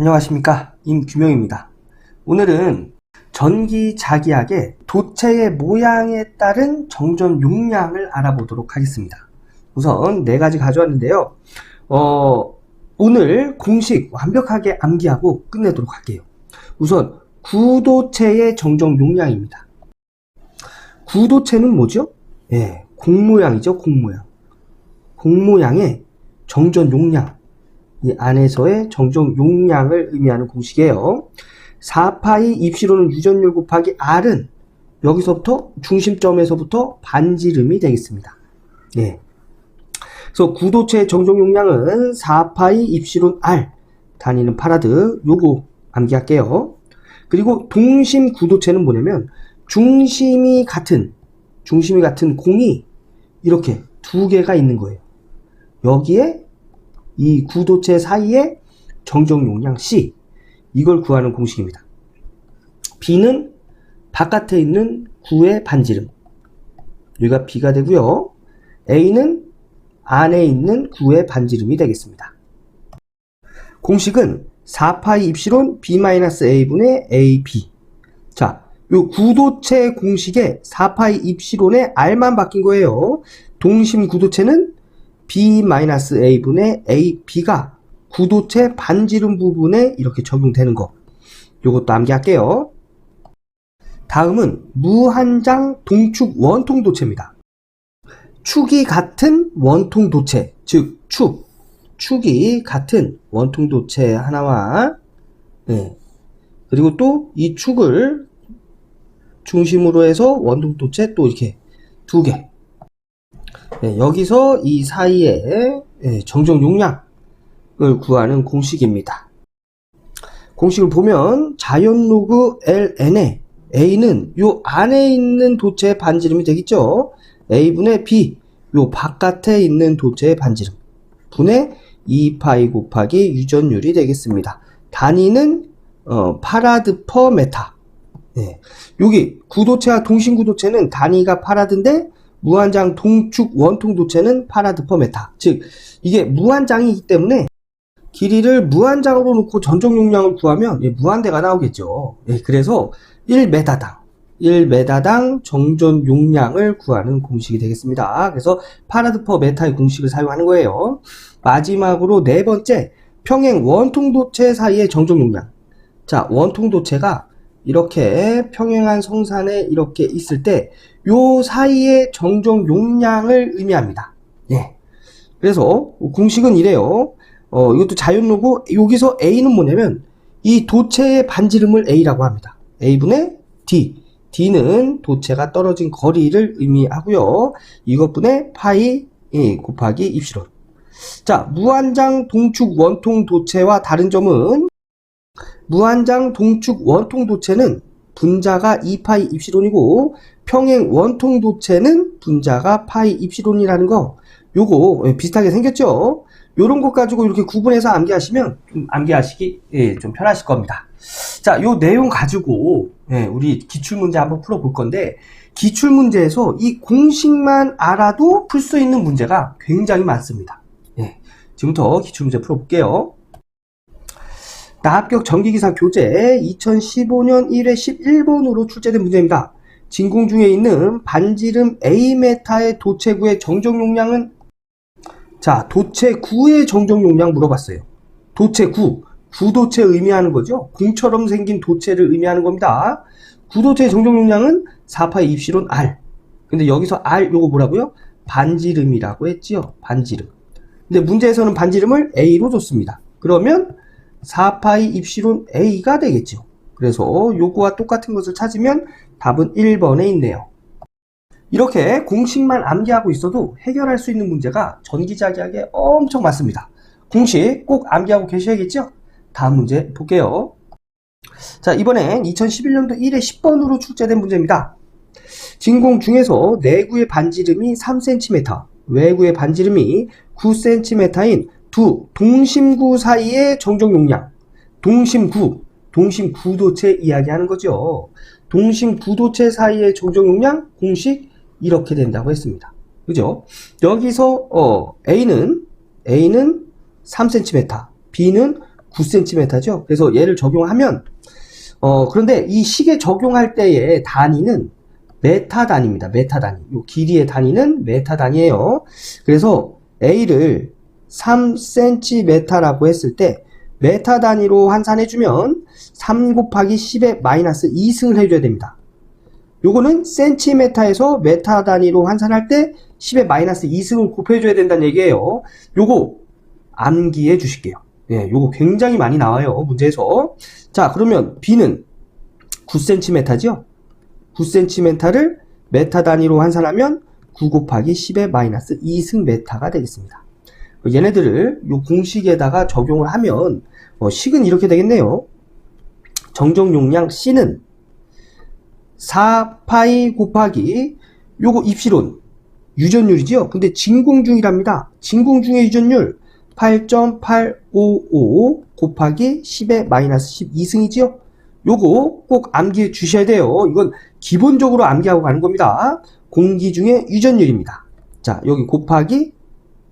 안녕하십니까 임규명입니다. 오늘은 전기자기학의 도체의 모양에 따른 정전 용량을 알아보도록 하겠습니다. 우선 네 가지 가져왔는데요. 어, 오늘 공식 완벽하게 암기하고 끝내도록 할게요. 우선 구도체의 정정 용량입니다. 구도체는 뭐죠? 예, 공모양이죠, 공모양. 공모양의 정전 용량. 이 안에서의 정정 용량을 의미하는 공식이에요. 4파이 입시로는 유전율 곱하기 R은 여기서부터 중심점에서부터 반지름이 되겠습니다. 예. 그래서 구도체의 정정 용량은 4파이 입시론 R 단위는 파라드 요거 암기할게요. 그리고 동심 구도체는 뭐냐면 중심이 같은 중심이 같은 공이 이렇게 두 개가 있는 거예요. 여기에 이 구도체 사이에 정정 용량 C 이걸 구하는 공식입니다. B는 바깥에 있는 구의 반지름 여기가 B가 되고요. A는 안에 있는 구의 반지름이 되겠습니다. 공식은 4파이 입시론 B-A분의 AB 자, 요 구도체 공식에 4파이 입시론의 R만 바뀐 거예요. 동심 구도체는 B-A분의 AB가 구도체 반지름 부분에 이렇게 적용되는 거. 요것도 암기할게요. 다음은 무한장 동축 원통 도체입니다. 축이 같은 원통 도체, 즉 축, 축이 같은 원통 도체 하나와 네. 그리고 또 이 축을 중심으로 해서 원통 도체 또 이렇게 두 개. 네, 여기서 이 사이에 네, 정정 용량을 구하는 공식입니다. 공식을 보면 자연 로그 ln에 a는 요 안에 있는 도체의 반지름이 되겠죠. a분의 b 요 바깥에 있는 도체의 반지름 분의 2파이 곱하기 유전율이 되겠습니다. 단위는 어, 파라드 퍼 메타. 네. 여기 구도체와 동심구도체는 단위가 파라드인데 무한장 동축 원통 도체는 파라드 퍼 메타. 즉 이게 무한장이기 때문에 길이를 무한장으로 놓고 전적 용량을 구하면 예, 무한대가 나오겠죠. 예, 그래서 1m당 1m당 정전 용량을 구하는 공식이 되겠습니다. 그래서 파라드 퍼 메타의 공식을 사용하는 거예요. 마지막으로 네 번째 평행 원통 도체 사이의 정정 용량. 자, 원통 도체가 이렇게 평행한 성산에 이렇게 있을 때 요 사이의 정정 용량을 의미합니다. 예. 그래서 공식은 이래요. 어, 이것도 자연로고 여기서 A는 뭐냐면 이 도체의 반지름을 A라고 합니다. A분의 D. D는 도체가 떨어진 거리를 의미하고요. 이것분의 파이 예, 곱하기 입시론. 자, 무한장 동축 원통 도체와 다른 점은 무한장 동축 원통 도체는 분자가 2파이 입시론이고 평행 원통 도체는 분자가 파이 입시론이라는 거 요거 예, 비슷하게 생겼죠? 요런 것 가지고 이렇게 구분해서 암기하시면 좀 암기하시기 예, 좀 편하실 겁니다. 자, 요 내용 가지고 예, 우리 기출문제 한번 풀어볼 건데 기출문제에서 이 공식만 알아도 풀 수 있는 문제가 굉장히 많습니다. 예, 지금부터 기출문제 풀어볼게요. 나합격 전기기사 교재 2015년 1회 11번으로 출제된 문제입니다. 진공 중에 있는 반지름 A메타의 도체구의 정정 용량은 자, 도체9의 정정 용량 물어봤어요. 도체9, 구도체 의미하는 거죠. 공처럼 생긴 도체를 의미하는 겁니다. 구도체의 정정 용량은 4파의 입시론 R. 근데 여기서 R 요거 뭐라고요? 반지름이라고 했지요. 반지름. 근데 문제에서는 반지름을 A로 줬습니다. 그러면 4파이 입시론 A가 되겠죠. 그래서 요거와 똑같은 것을 찾으면 답은 1번에 있네요. 이렇게 공식만 암기하고 있어도 해결할 수 있는 문제가 전기자기하게 엄청 많습니다. 공식 꼭 암기하고 계셔야겠죠? 다음 문제 볼게요. 자, 이번엔 2011년도 1회 10번으로 출제된 문제입니다. 진공 중에서 내구의 반지름이 3cm, 외구의 반지름이 9cm인 두 동심구 사이의 정정 용량. 동심구, 동심구도체 이야기하는 거죠. 동심구도체 사이의 정정 용량 공식 이렇게 된다고 했습니다. 그죠? 여기서 어, A는 A는 3cm, B는 9cm죠. 그래서 얘를 적용하면 어 그런데 이 식에 적용할 때의 단위는 메타 단위입니다. 메타 단위. 요 길이의 단위는 메타 단위예요. 그래서 A를 3cm라고 했을 때 메타 단위로 환산해주면 3 곱하기 10의 마이너스 2승을 해줘야 됩니다. 요거는 센티메타에서 메타 단위로 환산할 때 10의 마이너스 2승을 곱해줘야 된다는 얘기예요. 요거 암기해 주실게요. 예, 요거 굉장히 많이 나와요. 문제에서. 자, 그러면 B는 9cm죠? 9cm를 메타 단위로 환산하면 9 곱하기 10의 마이너스 2승 메타가 되겠습니다. 얘네들을 요 공식에다가 적용을 하면 어, 식은 이렇게 되겠네요. 정정 용량 C는 4파이 곱하기 요거 입시론 유전율이지요. 근데 진공 중이랍니다. 진공 중의 유전율 8.855 곱하기 10의 마이너스 12승이지요. 요거 꼭 암기해 주셔야 돼요. 이건 기본적으로 암기하고 가는 겁니다. 공기 중의 유전율입니다. 자, 여기 곱하기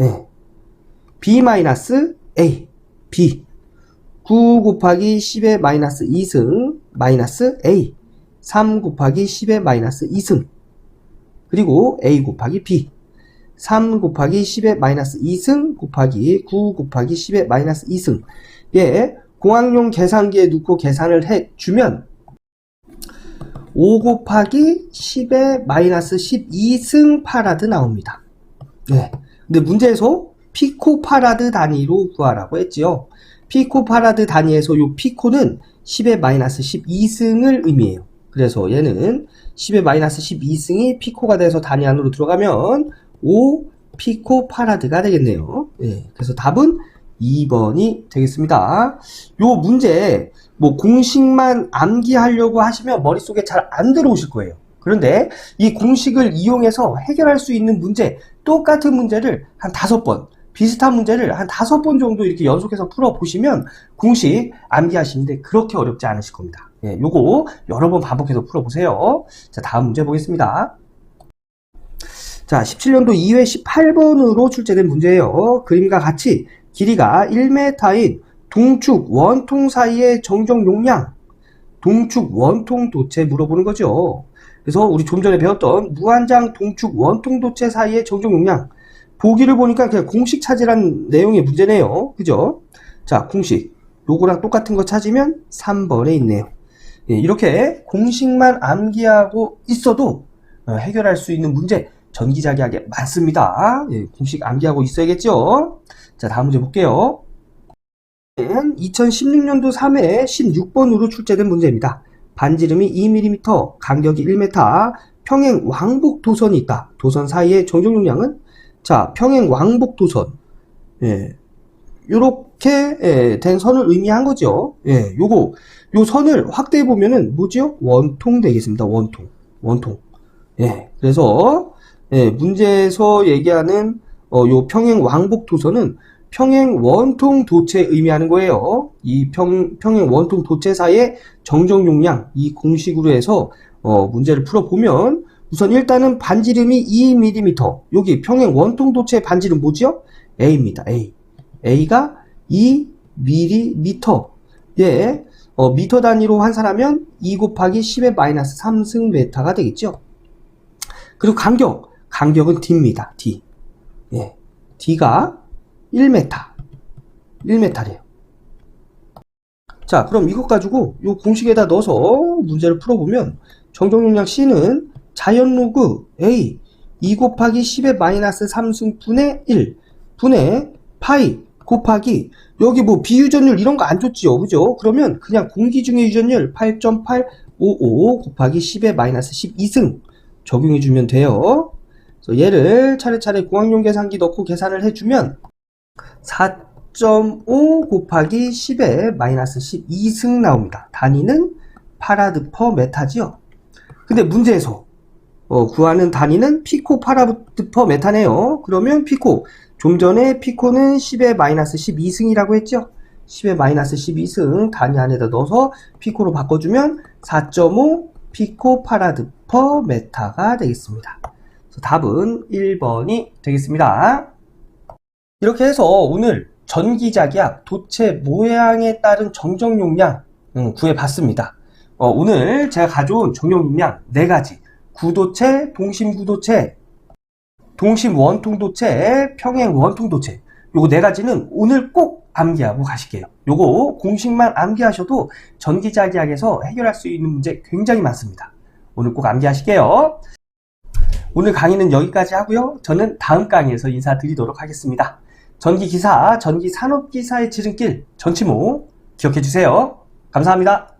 예. B 마이너스 a b 9 곱하기 10의 마이너스 2승 마이너스 a 3 곱하기 10의 마이너스 2승 그리고 a 곱하기 b 3 곱하기 10의 마이너스 2승 곱하기 9 곱하기 10의 마이너스 2승 예, 공학용 계산기에 넣고 계산을 해주면 5 곱하기 10의 마이너스 12승 파라드 나옵니다. 네. 근데 문제에서 피코파라드 단위로 구하라고 했지요. 피코파라드 단위에서 요 피코는 10의 마이너스 12승을 의미해요. 그래서 얘는 10의 마이너스 12승이 피코가 돼서 단위 안으로 들어가면 5 피코파라드가 되겠네요. 예, 그래서 답은 2번이 되겠습니다. 요 문제 뭐 공식만 암기하려고 하시면 머릿속에 잘 안 들어오실 거예요. 그런데 이 공식을 이용해서 해결할 수 있는 문제, 똑같은 문제를 한 다섯 번, 비슷한 문제를 한 다섯 번 정도 이렇게 연속해서 풀어보시면 공식 암기하시는데 그렇게 어렵지 않으실 겁니다. 예, 요거 여러 번 반복해서 풀어보세요. 자, 다음 문제 보겠습니다. 자, 17년도 2회 18번으로 출제된 문제예요. 그림과 같이 길이가 1m인 동축 원통 사이의 정정 용량, 동축 원통 도체 물어보는 거죠. 그래서 우리 좀 전에 배웠던 무한장 동축 원통 도체 사이의 정정 용량, 보기를 보니까 그냥 공식 찾으란 내용의 문제네요. 그죠? 자, 공식. 요거랑 똑같은 거 찾으면 3번에 있네요. 예, 이렇게 공식만 암기하고 있어도 어, 해결할 수 있는 문제 전기자기하게 많습니다. 예, 공식 암기하고 있어야겠죠? 자, 다음 문제 볼게요. 2016년도 3회 16번으로 출제된 문제입니다. 반지름이 2mm, 간격이 1m, 평행 왕복 도선이 있다. 도선 사이의 정정 용량은 자, 평행 왕복 도선. 예. 요렇게 예, 된 선을 의미한 거죠. 예, 요거 요 선을 확대해 보면은 뭐지요? 원통 되겠습니다. 원통. 원통. 예. 그래서 예, 문제에서 얘기하는 어, 요 평행 왕복 도선은 평행 원통 도체 의미하는 거예요. 이 평, 평행 원통 도체 사이의 정정 용량 이 공식으로 해서 어, 문제를 풀어 보면 우선 일단은 반지름이 2mm 여기 평행 원통 도체의 반지름 뭐지요? A입니다. A. A가 2mm 예, 어, 미터 단위로 환산하면 2 곱하기 10의 마이너스 3승 메타가 되겠죠. 그리고 간격 간격은 D입니다. D. 예. D가 1m. 1m래요. 자, 그럼 이것 가지고 이 공식에다 넣어서 문제를 풀어보면 정정용량 C는 자연 로그 A 2 곱하기 10의 마이너스 3승분의 1 분의 파이 곱하기 여기 뭐 비유전율 이런 거안 줬지요. 그죠? 그러면 그냥 공기 중의 유전율 8.855 곱하기 10의 마이너스 12승 적용해 주면 돼요. 그래서 얘를 차례차례 공학용 계산기 넣고 계산을 해주면 4.5 곱하기 10의 마이너스 12승 나옵니다. 단위는 파라드 퍼 메타지요. 근데 문제에서 어, 구하는 단위는 피코 파라드 퍼 메타네요. 그러면 피코 좀 전에 피코는 10의 마이너스 12승이라고 했죠? 10의 마이너스 12승 단위 안에다 넣어서 피코로 바꿔주면 4.5 피코 파라드 퍼 메타가 되겠습니다. 답은 1번이 되겠습니다. 이렇게 해서 오늘 전기자기약 도체 모양에 따른 정정 용량 음, 구해봤습니다. 어, 오늘 제가 가져온 정정 용량 4가지 구도체, 동심 구도체, 동심 원통도체, 평행 원통도체 요거 네 가지는 오늘 꼭 암기하고 가실게요. 요거 공식만 암기하셔도 전기자기약에서 해결할 수 있는 문제 굉장히 많습니다. 오늘 꼭 암기하실게요. 오늘 강의는 여기까지 하고요. 저는 다음 강의에서 인사드리도록 하겠습니다. 전기기사, 전기산업기사의 지름길 전치모 기억해 주세요. 감사합니다.